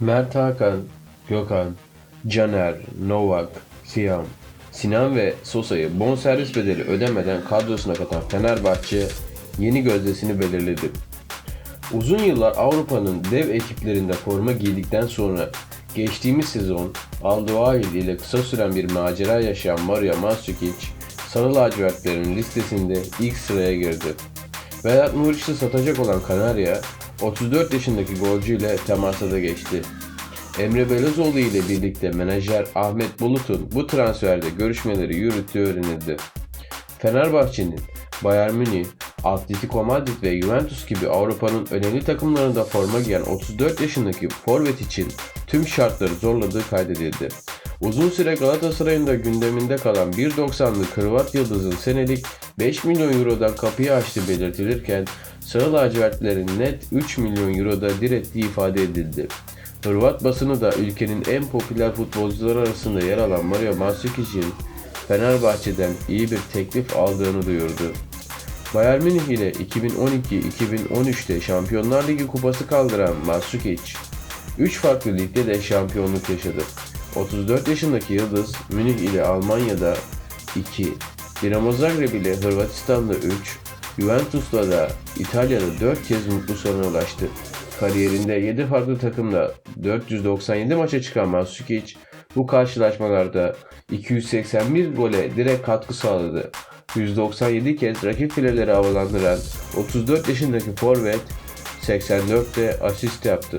Mert Hakan, Gökhan, Caner, Novak, Siyam, Sinan ve Sosa'yı bonservis bedeli ödemeden kadrosuna katan Fenerbahçe yeni gözdesini belirledi. Uzun yıllar Avrupa'nın dev ekiplerinde forma giydikten sonra geçtiğimiz sezon Aldoail ile kısa süren bir macera yaşayan Mario Mandzukic, Sarı lacivertlerin listesinde ilk sıraya girdi. Vedat Muriç'i satacak olan Kanarya, 34 yaşındaki golcüyle temasa da geçti. Emre Belözoğlu ile birlikte menajer Ahmet Bulut'un bu transferde görüşmeleri yürüttüğü öğrenildi. Fenerbahçe'nin Bayern Münih, Atletico Madrid ve Juventus gibi Avrupa'nın önemli takımlarında forma giyen 34 yaşındaki forvet için tüm şartları zorladığı kaydedildi. Uzun süre Galatasaray'ın da gündeminde kalan 1.90'lı Hırvat Yıldız'ın senelik 5 milyon eurodan kapıyı açtığı belirtilirken Sarı lacivertlerin net 3 milyon euroda direttiği ifade edildi. Hırvat basını da ülkenin en popüler futbolcuları arasında yer alan Mario Mandzukic'in Fenerbahçe'den iyi bir teklif aldığını duyurdu. Bayern Münih ile 2012-2013'te Şampiyonlar Ligi kupası kaldıran Mandzukic, 3 farklı ligde de şampiyonluk yaşadı. 34 yaşındaki Yıldız, Münih ile Almanya'da 2, Dinamo Zagreb ile Hırvatistan'da 3, Juventus'la da İtalya'da 4 kez mutlu sona ulaştı. Kariyerinde 7 farklı takımda 497 maça çıkan Mandzukic, bu karşılaşmalarda 281 gole direkt katkı sağladı. 197 kez rakip fileleri havalandıran 34 yaşındaki forvet 84'te asist yaptı.